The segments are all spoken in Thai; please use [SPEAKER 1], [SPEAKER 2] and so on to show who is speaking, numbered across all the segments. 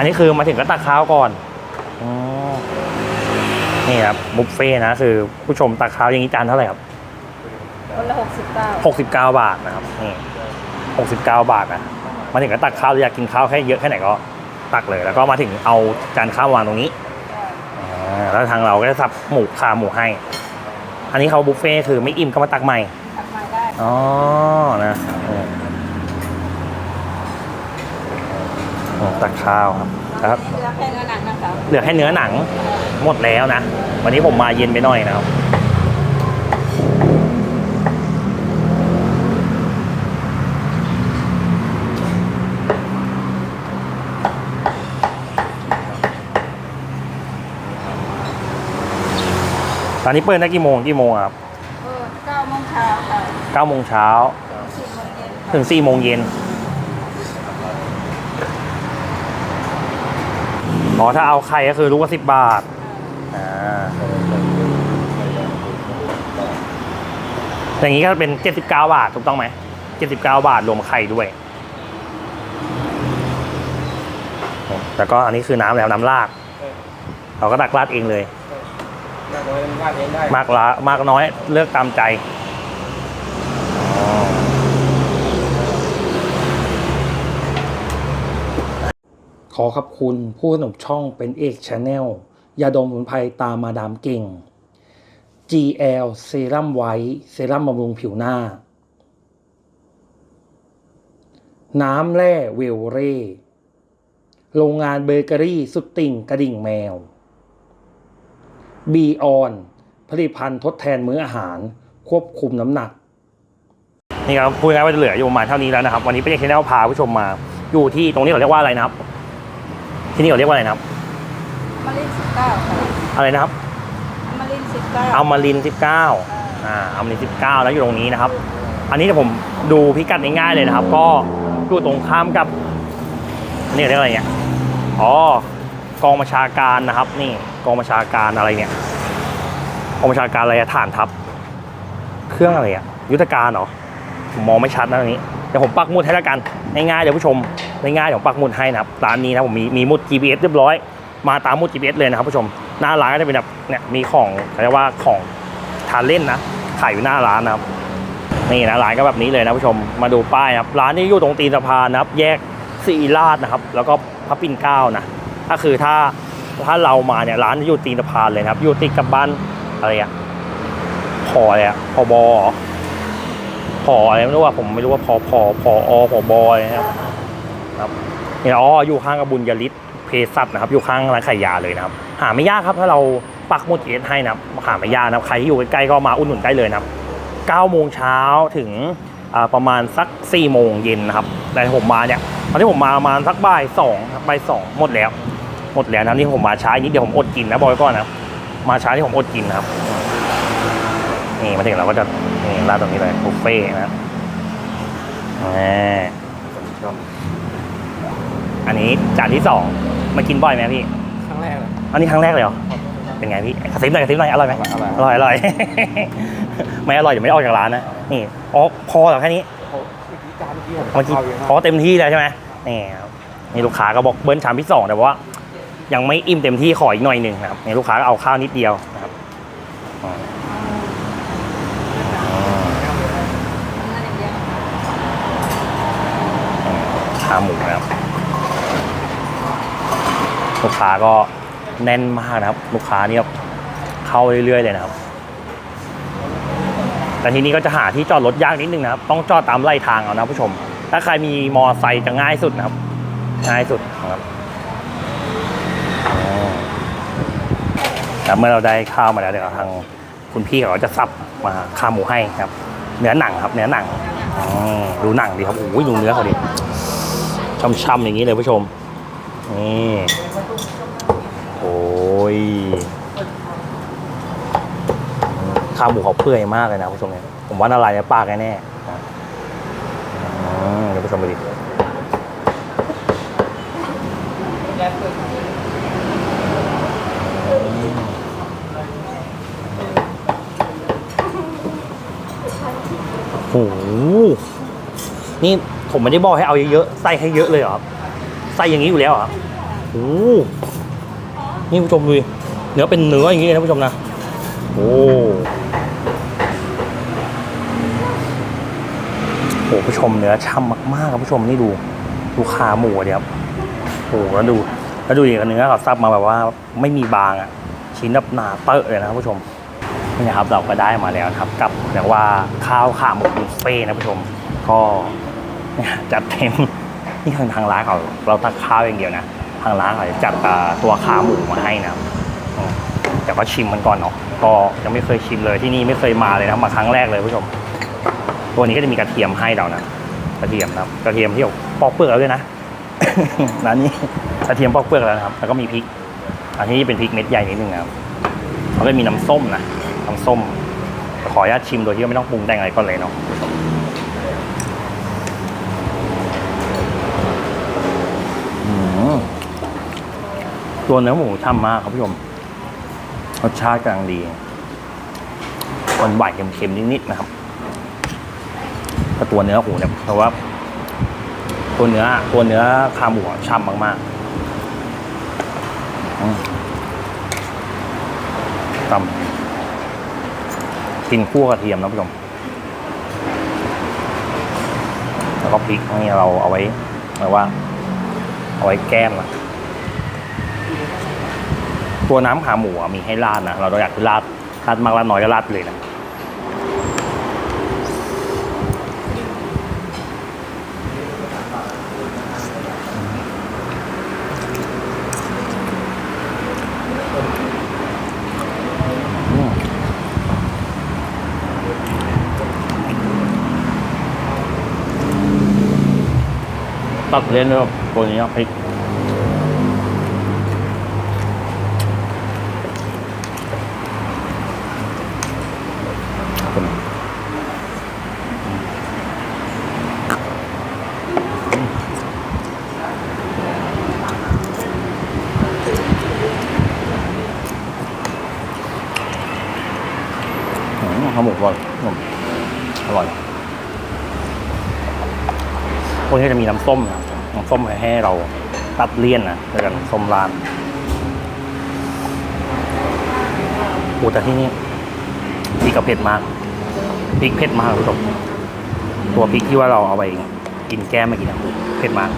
[SPEAKER 1] อันนี้
[SPEAKER 2] คือมาถึงก็ตักข้าวก่อนออนี่ครับบุฟเฟ่ต์นะคือผู้ชมตักข้าวอย่างนี้จานเท่าไหร่ครับ
[SPEAKER 3] คนละหกสิบเก้า
[SPEAKER 2] หกสิบเก้าบาทนะครับนี่หกสิบเก้าบาทนะมาถึงก็ตักข้าวอยากกินข้าวแค่เยอะแค่ไหนก็ตักเลย แล้วก็มาถึงเอาจานข้าววางตรงนี้อ่าแล้วทางเราก็จะสับหมูขาหมูให้ อันนี้เขาบุฟเฟ่ต์คือไม่อิ่มก็มาตักใหม่
[SPEAKER 3] ตักมาได้
[SPEAKER 2] อ๋อนะอืมอืม ตักข้าวครับครับ
[SPEAKER 3] เหลือแค่เนื้อหนังนะคะ
[SPEAKER 2] เหลือแค่เนื้อหนังหมดแล้วนะ วันนี้ผมมาเย็นไปหน่อยนะครับ ตอนนี้เปิดได้กี่โมงกี่โมงอะครับ
[SPEAKER 3] เออเก้าโมงเช้าค่ะ
[SPEAKER 2] เก้าโมงเช้า
[SPEAKER 3] สี่โมงเย็น
[SPEAKER 2] ถึงสี่โมงเย็น อ๋อถ้าเอาไข่ก็คือลูกละสิบบาทอ่าอย่างนี้ก็เป็นเจ็ดสิบเก้าบาทถูกต้องไหมเจ็ดสิบเก้าบาทรวมไข่ด้วยแล้วก็อันนี้คือน้ำแล้วน้ำราดเราก็ตักราดเองเลย
[SPEAKER 4] มากน้อยวาดเองได้
[SPEAKER 2] มากละมากน้อยเลือกตามใจอ๋อข อขอบคุณผู้สนับช่องเป็นเอกชาแนลยาดมสมุนไพรตามมาดามเก่ง GL เซรั่มไวท์เซรั่มบำรุงผิวหน้า น้ำแร่เวลเร่ โรงงานเบเกอรี่สุดติ่งกระดิ่งแมวบีออนผลิตภัณฑ์ทดแทนมื้ออาหาร ควบคุมน้ำหนัก นี่ครับพูดง่ายๆว่าจะเหลืออยู่ประมาณเท่านี้แล้วนะครับ วันนี้เป็นเอชนแนลพาผู้ชมมา อยู่ที่ตรงนี้เขาเรียกว่าอะไรนะครับ ที่นี่เขาเรียกว่าอะไรนะครับ
[SPEAKER 3] อมารินสิบเก้าค่ะ
[SPEAKER 2] อะไรนะครับ
[SPEAKER 3] อมารินสิบเก้า
[SPEAKER 2] อัลมาริน19อ่าอัลมาริน19แล้วอยู่ตรงนี้นะครับ อันนี้เดี๋ยวผมดูพิกัดง่ายๆเลยนะครับ ก็อยู่ตรงข้ามกับอันนี่เรียกอะไรเนี่ยอ๋อกองบัญชาการนะครับ นี่กองบัญชาการอะไรเนี่ยกองบัญชาการอะไรอะฐานทัพ เครื่องอะไรอะยุทธการเหรอผมมองไม่ชัดนะตรงนี้ เดี๋ยวผมปักหมุดให้แล้วกันง่ายๆเดี๋ยวผู้ชมง่ายๆเดี๋ยวผมปักหมุดให้นะครับร้านนี้นะผมมีมีหมุด GPS เรียบร้อย มาตามหมุด GPS เลยนะครับผู้ชมหน้าร้านก็จะเป็นแบบเนี่ยมีของเขาเรียกว่าของทานเล่นนะขายอยู่หน้าร้านนะครับนี่นะร้านก็แบบนี้เลยนะผู้ชมมาดูป้ายนะครับร้านนี้อยู่ตรงตีนสะพานนะครับ แยกสีราชนะครับ แล้วก็พระปิ่นเกล้านะก็คือถ้าถ้าเรามาเนี่ยร้านอยู่ตีนสะพานเลยนะครับ อยู่ติดกับบ้านอะไรอะพออะไรอะพอบอ พออะไรไม่รู้ว่าผมไม่รู้ว่าพอพอพออพอบอะไรนะครับครับเนี่ยอ๋ออยู่ข้างกับบุญยริศเภสัชนะครับ อยู่ข้างร้านขายยาเลยนะครับ หาไม่ยากครับถ้าเราปักมุดเอสให้นะครับหาไม่ยากนะครับใครที่อยู่ใกล้ๆก็มาอุดหนุนได้เลยนะครับ9โมงเช้าถึงประมาณสัก4โมงเย็นนะครับแต่ผมมาเนี่ยตอนที่ผมมาประมาณสักบ่ายสองครับบ่ายสองหมดแล้ว หมดแล้วนะนี่ผมมาช้านิดเดียวผมอดกินนะบอกไว้ก่อนนะมาช้าที่ผมอดกินนะครับ นี่มาถึงเราก็จะนี่ร้านตรงนี้เลยบุฟเฟ่ต์นะครับอ่าอันนี้จานที่สองมากินบ่อยไหมพี่
[SPEAKER 4] ครั้งแรกเลย
[SPEAKER 2] อันนี้ครั้งแรกเลยเหรอเป็นไงพี่กระซิบหน่อยกระซิบหน่อยอร่อยไหม
[SPEAKER 4] อร่อย
[SPEAKER 2] อร่อยอร่อยไม่อร่อยเดี๋ยวไม่ได้ออกจากร้านนะนี่อ๋อพอเหรอแค่นี้
[SPEAKER 4] โอ้โหเมื่อกี้จานเมื่อกี้ผม
[SPEAKER 2] เมื่อกี้
[SPEAKER 4] ข้าวเยอะมาก
[SPEAKER 2] พอเต็มที่เลยใช่ไหมนี่ครับนี่ลูกค้าก็บอกเบิ้ลชามที่สองแต่ว่า ยังไม่อิ่มเต็มที่ขออีกหน่อยหนึ่งนะครับนี่ลูกค้าก็เอาข้าวนิดเดียวนะครับอ๋ออ๋อ
[SPEAKER 3] นั่นอย่างเดียว
[SPEAKER 2] ขาหมูนะครับลูกค้าก็แน่นมากนะครับ ลูกค้านี่แบบเข้าเรื่อยๆเลยนะครับ แต่ทีนี้ก็จะหาที่จอดรถยากนิดนึงนะครับ ต้องจอดตามไล่ทางเอานะผู้ชม ถ้าใครมีมอไซค์จะง่ายสุดนะครับ ง่ายสุดนะครับแต่เมื่อเราได้ข้าวมาแล้วเดี๋ยวทางคุณพี่เขาจะซับมาข้าวหมูให้ครับ เนื้อหนังครับ เนื้อหนังดูหนังดีครับโอ้ยดูเนื้อเขาดิ ช่ำๆอย่างนี้เลยผู้ชม นี่โอ้ยข้าวหมูเขาเปื่อยมากเลยนะผู้ชมเนี่ยผมว่าละลายในปากแน่นะเดี๋ยวผู้ชมไปดิโอ้โหนี่ ผมไม่ได้บอกให้เอาเยอะๆ ใส่ให้เยอะเลยเหรอครับ ใส่อย่างนี้อยู่แล้วเหรอครับโอ้โหนี่ผู้ชมดูดิเนื้อเป็นเนื้ออย่างนี้เลยนะผู้ชมนะ โอ้โหผู้ชมเนื้อช่ำมากๆครับผู้ชมนี่ดู ดูขาหมูเดียวครับโอ้โหแล้วดู แล้วดูดิเนื้อเขาซับมาแบบว่าไม่มีบางอะชิ้นแบบหนาเตอะเลยนะครับผู้ชมนี่นะครับเราก็ได้มาแล้วนะครับ กับเรียกว่าข้าวขาหมูบุฟเฟ่ต์นะผู้ชม ก็เนี่ย จัดเต็มนี่ทางทางร้านเขาเราตักข้าวอย่างเดียวนะ ทางร้านเขาจะจัดตัวขาหมูมาให้นะแต่ก็ชิมมันก่อนเนาะก็ยังไม่เคยชิมเลยที่นี่ไม่เคยมาเลยนะมาครั้งแรกเลยผู้ชม ตัวนี้ก็จะมีกระเทียมให้เรานะกระเทียมนะครับกระเทียมที่ปอกเปลือกแล้วด้วยนะร้านนี้กระเทียมปอกเปลือกแล้วนะครับ แล้วก็มีพริก อันนี้เป็นพริกเม็ดใหญ่นิดนึงนะครับแล้วก็มีน้ำส้มนะน้ำส้มขออนุญาตชิมโดยที่ไม่ต้องปรุงแต่งอะไรก่อนเลยเนาะ ตัวเนื้อหมูช่ำมากครับผู้ชมรสชาติกำลังดีหวานหวานเค็มๆนิดๆนะครับแต่ตัวเนื้อหูเนี่ยเพราะว่า ตัวเนื้อตัวเนื้อขาหมูช่ำมากๆตำกินคั่วกระเทียมนะผู้ชมแล้วก็พริกนี่เราเอาไว้หมายว่า เอาไว้แก้มนะ ตัวน้ำขาหมูมีให้ราดนะ เราอยากราดราดมากราดน้อยก็ราดไปเลยนะตัดเล่นด้วยตัวนี้พริกอืมข้าวหมูกรอบอืมอร่อยพวก นี้จะมีน้ำส้มนะน้ำส้มให้เราตัดเลี่ยนนะแล้วกันส้มร้านโอ้แต่ที่นี่พริกกับเผ็ดมากพริกเผ็ดมากคุณผู้ชมตัวพริกที่ว่าเราเอาไปกินแก้มเมื่อกี้นะเผ็ดมาก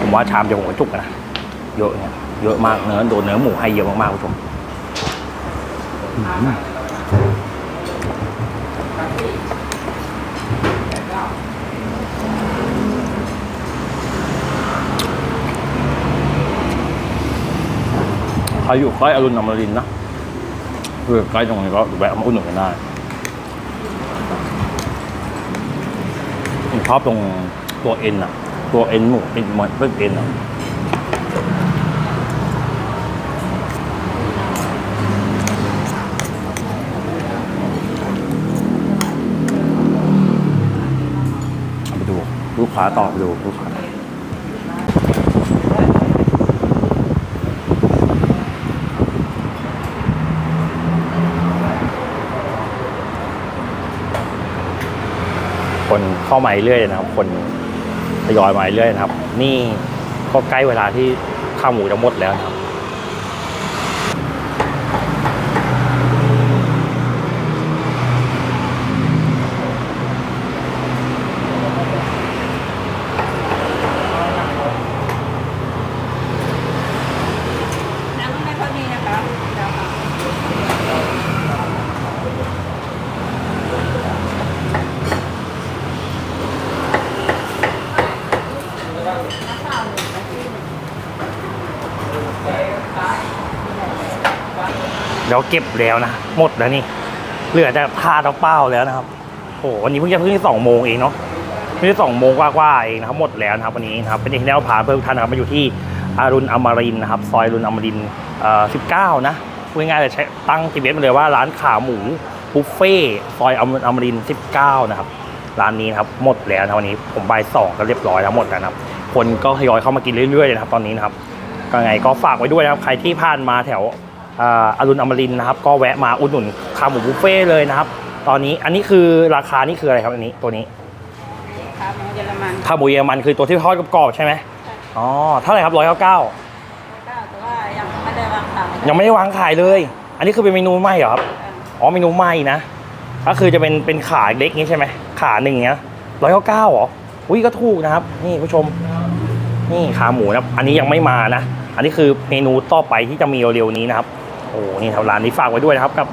[SPEAKER 2] ผมว่าชามเดียวผมก็จุกนะเยอะเนี่ยเยอะมากเนื้อโดนเนื้อหมูให้เยอะมากๆคุณผู้ชม ครอยู่ใกล้อรุณอมรินนะคือใกล้ตรงนี้ก็แวะมาอุดหนุนกันได้ผมชอบตรงตัวเอ็นอะตัวเอ็นหมูเป็นเหมือนเป็นเอ็นอะไปดูลูกค้าต่อไปดูลูกค้า คนเข้ามาเรื่อยนะครับ คนทยอยมาเรื่อยนะครับ นี่ก็ใกล้เวลาที่ข้าวหมูจะหมดแล้วนะครับ
[SPEAKER 3] น้ำไม่ค่อยมีนะคะเดี๋ยวค่ะ
[SPEAKER 2] เดี๋ยวเก็บแล้วนะหมดแล้วนี่เหลือแต่ทาเอาเป้าแล้วนะครับโอ้โหวันนี้เพิ่งจะเพิ่งสองโมงเองเนาะเพิ่งจะสองโมงกว่าๆเองนะครับหมดแล้วนะครับวันนี้นะครับเป็นอย่างที่าพาเพื่อนท่านนะครับมาอยู่ที่อารุณอมรินนะครับ ซอยอรุณอมรินทร์เอ่อ19นะพูดง่ายๆเลยใช้ตั้งทีเวสมาเลยว่าร้านขาหมูบุฟเฟ่ซอยอรุณอมรินทร์19นะครับร้านนี้นะครับหมดแล้วนะวันนี้ผมบ่ายสองก็เรียบร้อยแล้วหมดแล้วนะครับ คนก็ทยอยเข้ามากินเรื่อยๆเลยนะครับตอนนี้นะครับก็ไงก็ฝากไว้ด้วยนะครับใครที่ผ่านมาแถว อ่าอรุณอมรินทร์นะครับ ก็แวะมาอุดหนุนขาหมูบุฟเฟ่ต์เลยนะครับ ตอนนี้อันนี้คือราคานี่คืออะไรครับอันนี้ตัวนี้
[SPEAKER 3] ขาหมูเยอรมัน
[SPEAKER 2] ขาหมูเยอรมันคือตัวที่ทอดกรอบๆใช่ไหมอ๋อเท่าไหร่ครับร้อยเก้าเก้า
[SPEAKER 3] ก็แต่ว่ายังไม่ได้วางขาย
[SPEAKER 2] ยังไม่ได้วางขายเลย อันนี้คือเป็นเมนูใหม่เหรอครับอ๋อเมนูใหม่นะก็คือจะเป็นเป็นขาเล็กนี้ใช่ไหมขาหนึ่งเนี้ยร้อยเก้าเก้าหรออุ้ยก็ถูกนะครับ นี่ผู้ชม นี่ขาหมูนะครับอันนี้ยังไม่มานะ อันนี้คือเมนูต่อไปที่จะมีเร็วๆนี้นะครับ โอ้นี่ครับร้านนี้ฝากไว้ด้วยนะครับกับ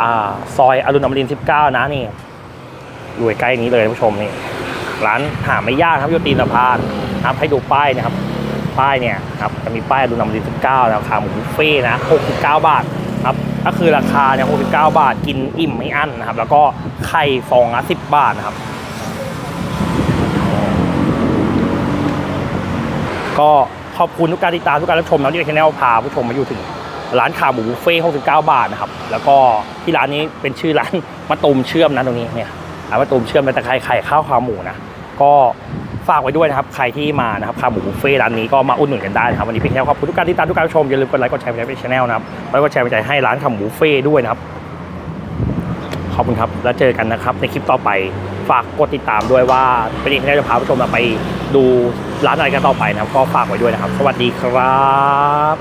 [SPEAKER 2] อ่าซอยอรุณอมรินทร์19 นะนี่อยู่ใกล้นี้เลยผู้ชมนี่ร้านหาไม่ยากครับยูตีนสะพานครับให้ดูป้ายนะครับ ป้ายเนี่ยครับจะมีป้ายอรุณอมรินทร์19ราคาหมูบุฟเฟ่นะ69 บาทครับก็คือราคาเนี่ย69 บาทกินอิ่มไม่อั้นนะครับ แล้วก็ไข่ฟองละ10 บาทนะครับ ก็ขอบคุณทุกการติดตามทุกการรับชมนะที่ช anel พาผู้ชมมาอยู่ถึง ร้านขาหมูบุฟเฟ่ต์69 บาทนะครับ แล้วก็ที่ร้านนี้เป็นชื่อร้านมะตูมเชื่อมนะตรงนี้เนี่ยร้านมะตูมเชื่อมและตะไคร้ไข่ข้าวขาหมูนะก็ฝากไว้ด้วยนะครับ ใครที่มานะครับขาหมูบุฟเฟ่ร้านนี้ก็มาอุดหนุนกันได้นะครับวันนี้เพียงแค่ขอบคุณทุกการติดตามทุกการรับชมอย่าลืมกดไลค์กดแชร์ไปในช่องนะครับแล้วก็แชร์ไปใจให้ร้านขาหมูบุฟเฟ่ด้วยนะครับขอบคุณครับ แล้วเจอกันนะครับ ในคลิปต่อไปฝากกดติดตามด้วยว่าเป็นอีกที่จะพาผู้ชมไปดูร้านอะไรกันต่อไปนะครับ ก็ฝากไว้ด้วยนะครับ สวัสดีครับ